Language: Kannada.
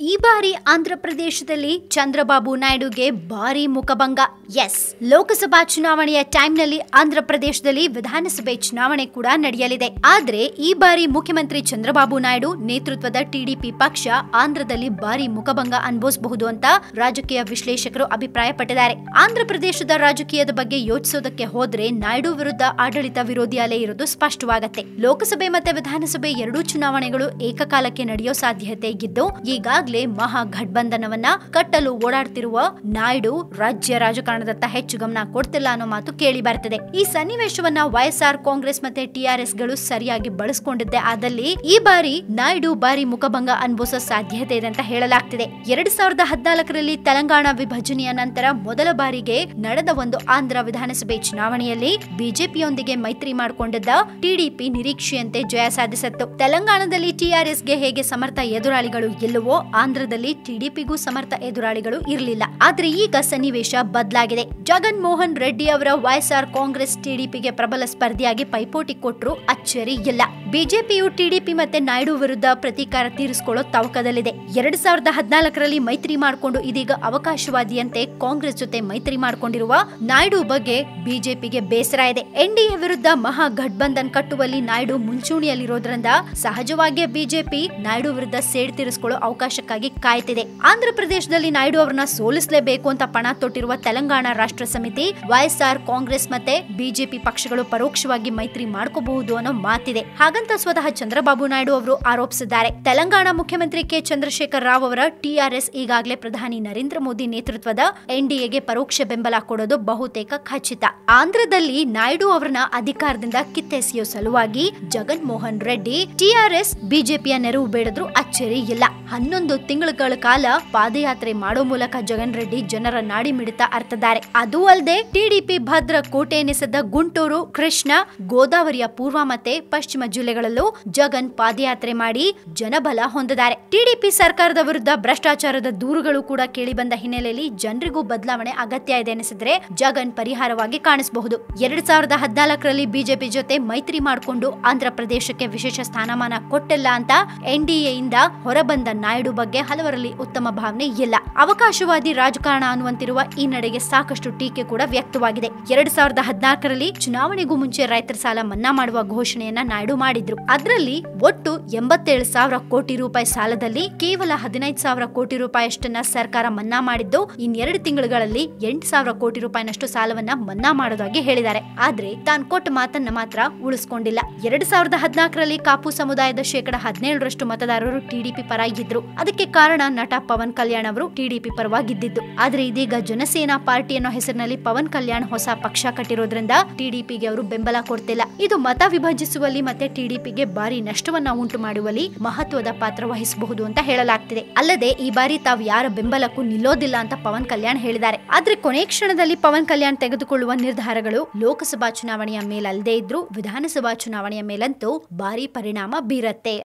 ಈ ಬಾರಿ ಆಂಧ್ರ ಪ್ರದೇಶದಲ್ಲಿ ಚಂದ್ರಬಾಬು ನಾಯ್ಡುಗೆ ಭಾರಿ ಮುಖಭಂಗ. ಎಸ್ ಲೋಕಸಭಾ ಚುನಾವಣೆಯ ಟೈಮ್ನಲ್ಲಿ ಆಂಧ್ರ ಪ್ರದೇಶದಲ್ಲಿ ವಿಧಾನಸಭೆ ಚುನಾವಣೆ ಕೂಡ ನಡೆಯಲಿದೆ. ಆದ್ರೆ ಈ ಬಾರಿ ಮುಖ್ಯಮಂತ್ರಿ ಚಂದ್ರಬಾಬು ನಾಯ್ಡು ನೇತೃತ್ವದ ಟಿಡಿಪಿ ಪಕ್ಷ ಆಂಧ್ರದಲ್ಲಿ ಭಾರಿ ಮುಖಭಂಗ ಅನುಭವಿಸಬಹುದು ಅಂತ ರಾಜಕೀಯ ವಿಶ್ಲೇಷಕರು ಅಭಿಪ್ರಾಯಪಟ್ಟಿದ್ದಾರೆ. ಆಂಧ್ರ ಪ್ರದೇಶದ ರಾಜಕೀಯದ ಬಗ್ಗೆ ಯೋಚಿಸೋದಕ್ಕೆ ಹೋದ್ರೆ ನಾಯ್ಡು ವಿರುದ್ಧ ಆಡಳಿತ ವಿರೋಧಿ ಅಲೆ ಇರೋದು ಸ್ಪಷ್ಟವಾಗತ್ತೆ. ಲೋಕಸಭೆ ಮತ್ತೆ ವಿಧಾನಸಭೆ ಎರಡೂ ಚುನಾವಣೆಗಳು ಏಕಕಾಲಕ್ಕೆ ನಡೆಯೋ ಸಾಧ್ಯತೆ ಇದ್ದು ಈಗಾಗಲೇ ಮಹಾಗಠಬಂಧನವನ್ನ ಕಟ್ಟಲು ಓಡಾಡ್ತಿರುವ ನಾಯ್ಡು ರಾಜ್ಯ ರಾಜಕಾರಣದತ್ತ ಹೆಚ್ಚು ಗಮನ ಕೊಡ್ತಿಲ್ಲ ಅನ್ನೋ ಮಾತು ಕೇಳಿ ಬರ್ತದೆ. ಈ ಸನ್ನಿವೇಶವನ್ನ ವೈಎಸ್ಆರ್ ಕಾಂಗ್ರೆಸ್ ಮತ್ತೆ ಟಿಆರ್ಎಸ್ಗಳು ಸರಿಯಾಗಿ ಬಳಸ್ಕೊಂಡಿದ್ದೆ. ಆದಲ್ಲಿ ಈ ಬಾರಿ ನಾಯ್ಡು ಬಾರಿ ಮುಖಭಂಗ ಅನುಭವಿಸೋ ಸಾಧ್ಯತೆ ಇದೆ ಅಂತ ಹೇಳಲಾಗ್ತಿದೆ. ಎರಡ್ ಸಾವಿರದ ಹದಿನಾಲ್ಕರಲ್ಲಿ ತೆಲಂಗಾಣ ವಿಭಜನೆಯ ನಂತರ ಮೊದಲ ಬಾರಿಗೆ ನಡೆದ ಒಂದು ಆಂಧ್ರ ವಿಧಾನಸಭೆ ಚುನಾವಣೆಯಲ್ಲಿ ಬಿಜೆಪಿಯೊಂದಿಗೆ ಮೈತ್ರಿ ಮಾಡಿಕೊಂಡಿದ್ದ ಟಿಡಿಪಿ ನಿರೀಕ್ಷೆಯಂತೆ ಜಯ ಸಾಧಿಸಿತ್ತು. ತೆಲಂಗಾಣದಲ್ಲಿ ಟಿಆರ್ಎಸ್ಗೆ ಹೇಗೆ ಸಮರ್ಥ ಎದುರಾಳಿಗಳು ಇಲ್ಲವೋ ಆಂಧ್ರದಲ್ಲಿ ಟಿಡಿಪಿಗೂ ಸಮರ್ಥ ಎದುರಾಳಿಗಳು ಇರಲಿಲ್ಲ. ಆದ್ರೆ ಈಗ ಸನ್ನಿವೇಶ ಬದಲಾಗಿದೆ. ಜಗನ್ ಮೋಹನ್ ರೆಡ್ಡಿ ಅವರ ವೈಎಸ್ಆರ್ ಕಾಂಗ್ರೆಸ್ ಟಿಡಿಪಿಗೆ ಪ್ರಬಲ ಸ್ಪರ್ಧಿಯಾಗಿ ಪೈಪೋಟಿ ಕೊಟ್ಟರು ಅಚ್ಚರಿ ಇಲ್ಲ. ಬಿಜೆಪಿಯು ಟಿಡಿಪಿ ಮತ್ತೆ ನಾಯ್ಡು ವಿರುದ್ಧ ಪ್ರತೀಕಾರ ತೀರಿಸಿಕೊಳ್ಳೋ ತವಕದಲ್ಲಿದೆ. ಎರಡ್ ಸಾವಿರದ ಹದಿನಾಲ್ಕರಲ್ಲಿ ಮೈತ್ರಿ ಮಾಡಿಕೊಂಡು ಇದೀಗ ಅವಕಾಶವಾದಿಯಂತೆ ಕಾಂಗ್ರೆಸ್ ಜೊತೆ ಮೈತ್ರಿ ಮಾಡಿಕೊಂಡಿರುವ ನಾಯ್ಡು ಬಗ್ಗೆ ಬಿಜೆಪಿಗೆ ಬೇಸರ ಇದೆ. ಎನ್ಡಿಎ ವಿರುದ್ಧ ಮಹಾ ಘಟ್ಬಂಧನ್ ಕಟ್ಟುವಲ್ಲಿ ನಾಯ್ಡು ಮುಂಚೂಣಿಯಲ್ಲಿರೋದ್ರಿಂದ ಸಹಜವಾಗಿಯೇ ಬಿಜೆಪಿ ನಾಯ್ಡು ವಿರುದ್ಧ ಸೇಡ್ ತೀರಿಸಿಕೊಳ್ಳೋ ಅವಕಾಶಕ್ಕಾಗಿ ಕಾಯ್ತಿದೆ. ಆಂಧ್ರ ಪ್ರದೇಶದಲ್ಲಿ ನಾಯ್ಡು ಅವರನ್ನ ಸೋಲಿಸಲೇಬೇಕು ಅಂತ ಪಣ ತೊಟ್ಟಿರುವ ತೆಲಂಗಾಣ ರಾಷ್ಟ್ರ ಸಮಿತಿ, ವೈಎಸ್ಆರ್ ಕಾಂಗ್ರೆಸ್ ಮತ್ತೆ ಬಿಜೆಪಿ ಪಕ್ಷಗಳು ಪರೋಕ್ಷವಾಗಿ ಮೈತ್ರಿ ಮಾಡ್ಕೋಬಹುದು ಅನ್ನೋ ಮಾತಿದೆ. ಹಾಗಂತ ಸ್ವತಃ ಚಂದ್ರಬಾಬು ನಾಯ್ಡು ಅವರು ಆರೋಪಿಸಿದ್ದಾರೆ. ತೆಲಂಗಾಣ ಮುಖ್ಯಮಂತ್ರಿ ಕೆ. ಚಂದ್ರಶೇಖರ್ ರಾವ್ ಅವರ ಟಿಆರ್ಎಸ್ ಈಗಾಗಲೇ ಪ್ರಧಾನಿ ನರೇಂದ್ರ ಮೋದಿ ನೇತೃತ್ವದ ಎನ್ಡಿಎಗೆ ಪರೋಕ್ಷ ಬೆಂಬಲ ಕೊಡೋದು ಬಹುತೇಕ ಖಚಿತ. ಆಂಧ್ರದಲ್ಲಿ ನಾಯ್ಡು ಅವರನ್ನ ಅಧಿಕಾರದಿಂದ ಕಿತ್ತೆಸೆಯುವ ಸಲುವಾಗಿ ಜಗನ್ ಮೋಹನ್ ರೆಡ್ಡಿ ಟಿಆರ್ಎಸ್ ಬಿಜೆಪಿಯ ನೆರವು ಬೇಡದ್ರು ಅಚ್ಚರಿ ಇಲ್ಲ. ಹನ್ನೊಂದು ತಿಂಗಳುಗಳ ಕಾಲ ಪಾದಯಾತ್ರೆ ಮಾಡೋ ಮೂಲಕ ಜಗನ್ ರೆಡ್ಡಿ ಜನರ ನಾಡಿ ಮಿಡಿತ ಅರ್ಥದ್ದಾರೆ ಅದೂ ಅಲ್ಲದೆ ಟಿಡಿಪಿ ಭದ್ರ ಕೋಟೆ ಎನಿಸಿದ ಗುಂಟೂರು, ಕೃಷ್ಣ, ಗೋದಾವರಿಯ ಪೂರ್ವ ಮತ್ತೆ ಪಶ್ಚಿಮ ಜಿಲ್ಲೆಗಳಲ್ಲೂ ಜಗನ್ ಪಾದಯಾತ್ರೆ ಮಾಡಿ ಜನಬಲ ಹೊಂದಿದ್ದಾರೆ. ಟಿಡಿಪಿ ಸರ್ಕಾರದ ವಿರುದ್ಧ ಭ್ರಷ್ಟಾಚಾರದ ದೂರುಗಳು ಕೂಡ ಕೇಳಿಬಂದ ಹಿನ್ನೆಲೆಯಲ್ಲಿ ಜನರಿಗೂ ಬದಲಾವಣೆ ಅಗತ್ಯ ಇದೆ ಎನಿಸಿದ್ರೆ ಜಗನ್ ಪರಿಹಾರವಾಗಿ ಕಾಣಿಸಬಹುದು. ಎರಡ್ ಸಾವಿರದ ಹದಿನಾಲ್ಕರಲ್ಲಿ ಬಿಜೆಪಿ ಜೊತೆ ಮೈತ್ರಿ ಮಾಡಿಕೊಂಡು ಆಂಧ್ರ ಪ್ರದೇಶಕ್ಕೆ ವಿಶೇಷ ಸ್ಥಾನಮಾನ ಕೊಟ್ಟಿಲ್ಲ ಅಂತ ಎನ್ಡಿಎಯಿಂದ ಹೊರಬಂದ ನಾಯ್ಡು ಬಗ್ಗೆ ಹಲವರಲ್ಲಿ ಉತ್ತಮ ಭಾವನೆ ಇಲ್ಲ. ಅವಕಾಶವಾದಿ ರಾಜಕಾರಣ ಅನ್ನುವಂತಿರುವ ಈ ನಡೆಗೆ ಸಾಕಷ್ಟು ಟೀಕೆ ಕೂಡ ವ್ಯಕ್ತವಾಗಿದೆ. ಎರಡ್ ಸಾವಿರದ ಹದಿನಾಲ್ಕರಲ್ಲಿ ಚುನಾವಣೆಗೂ ಮುಂಚೆ ರೈತರ ಸಾಲ ಮನ್ನಾ ಮಾಡುವ ಘೋಷಣೆಯನ್ನ ನಾಯ್ಡು ಮಾಡಿದ್ರು. ಅದರಲ್ಲಿ ಒಟ್ಟು ಎಂಬತ್ತೇಳು ಸಾವಿರ ಕೋಟಿ ರೂಪಾಯಿ ಸಾಲದಲ್ಲಿ ಕೇವಲ ಹದಿನೈದು ಸಾವಿರ ಕೋಟಿ ರೂಪಾಯಿಯಷ್ಟನ್ನ ಸರ್ಕಾರ ಮನ್ನಾ ಮಾಡಿದ್ದು, ಇನ್ನೆರಡು ತಿಂಗಳುಗಳಲ್ಲಿ ಎಂಟು ಸಾವಿರ ಕೋಟಿ ರೂಪಾಯಿನಷ್ಟು ಸಾಲವನ್ನ ಮನ್ನಾ ಮಾಡೋದಾಗಿ ಹೇಳಿದ್ದಾರೆ. ಆದ್ರೆ ತಾನು ಕೊಟ್ಟ ಮಾತನ್ನ ಮಾತ್ರ ಉಳಿಸಿಕೊಂಡಿಲ್ಲ. ಎರಡ್ ಸಾವಿರದ ಹದಿನಾಲ್ಕರಲ್ಲಿ ಕಾಪು ಸಮುದಾಯದ ಶೇಕಡ ಹದಿನೇಳರಷ್ಟು ಮತದಾರರು ಟಿಡಿಪಿ ಪರ ಇದ್ರು ಅದಕ್ಕೆ ಕಾರಣ ನಟ ಪವನ್ ಕಲ್ಯಾಣ್ ಅವರು ಟಿಡಿಪಿ ಪರವಾಗಿದ್ದಿದ್ದು. ಆದ್ರೆ ಇದೀಗ ಜನಸೇನಾ ಪಾರ್ಟಿ ಅನ್ನೋ ಹೆಸರಿನಲ್ಲಿ ಪವನ್ ಕಲ್ಯಾಣ್ ಹೊಸ ಪಕ್ಷ ಕಟ್ಟಿರೋದ್ರಿಂದ ಟಿಡಿಪಿಗೆ ಅವರು ಬೆಂಬಲ ಕೊಡ್ತಿಲ್ಲ. ಇದು ಮತ ವಿಭಜಿಸುವಲ್ಲಿ ಮತ್ತೆ ಟಿಡಿಪಿಗೆ ಭಾರಿ ನಷ್ಟವನ್ನ ಉಂಟು ಮಾಡುವಲ್ಲಿ ಮಹತ್ವದ ಪಾತ್ರ ವಹಿಸಬಹುದು ಅಂತ ಹೇಳಲಾಗ್ತಿದೆ. ಅಲ್ಲದೆ ಈ ಬಾರಿ ತಾವು ಯಾರ ಬೆಂಬಲಕ್ಕೂ ನಿಲ್ಲೋದಿಲ್ಲ ಅಂತ ಪವನ್ ಕಲ್ಯಾಣ್ ಹೇಳಿದ್ದಾರೆ. ಆದ್ರೆ ಕೊನೆ ಕ್ಷಣದಲ್ಲಿ ಪವನ್ ಕಲ್ಯಾಣ್ ತೆಗೆದುಕೊಳ್ಳುವ ನಿರ್ಧಾರಗಳು ಲೋಕಸಭಾ ಚುನಾವಣೆಯ ಮೇಲಲ್ಲದೆ ಇದ್ರೂ ವಿಧಾನಸಭಾ ಚುನಾವಣೆಯ ಮೇಲಂತೂ ಭಾರಿ ಪರಿಣಾಮ ಬೀರತ್ತೆ.